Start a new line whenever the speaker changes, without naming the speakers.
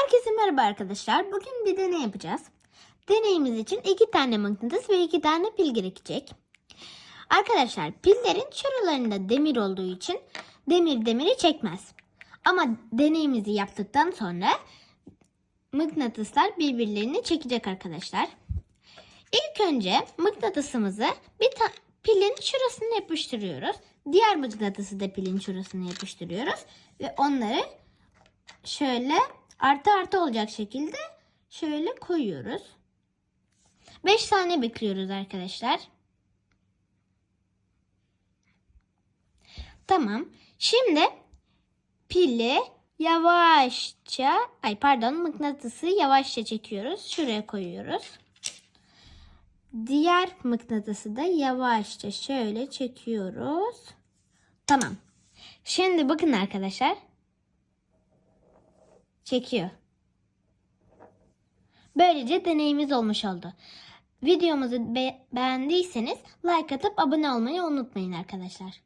Herkese merhaba arkadaşlar. Bugün bir deney yapacağız. Deneyimiz için iki tane mıknatıs ve iki tane pil gerekecek. Arkadaşlar pillerin şuralarında demir olduğu için demir demiri çekmez. Ama deneyimizi yaptıktan sonra mıknatıslar birbirlerini çekecek arkadaşlar. İlk önce mıknatısımızı bir pilin şurasına yapıştırıyoruz. Diğer mıknatısı da pilin şurasına yapıştırıyoruz. Ve onları şöyle artı artı olacak şekilde şöyle koyuyoruz. 5 saniye bekliyoruz arkadaşlar. Tamam. Şimdi pili yavaşça ay pardon mıknatısı yavaşça çekiyoruz. Şuraya koyuyoruz. Diğer mıknatısı da yavaşça şöyle çekiyoruz. Tamam. Şimdi bakın arkadaşlar. Çekiyor. Böylece deneyimiz olmuş oldu. Videomuzu be- beğendiyseniz like atıp abone olmayı unutmayın arkadaşlar.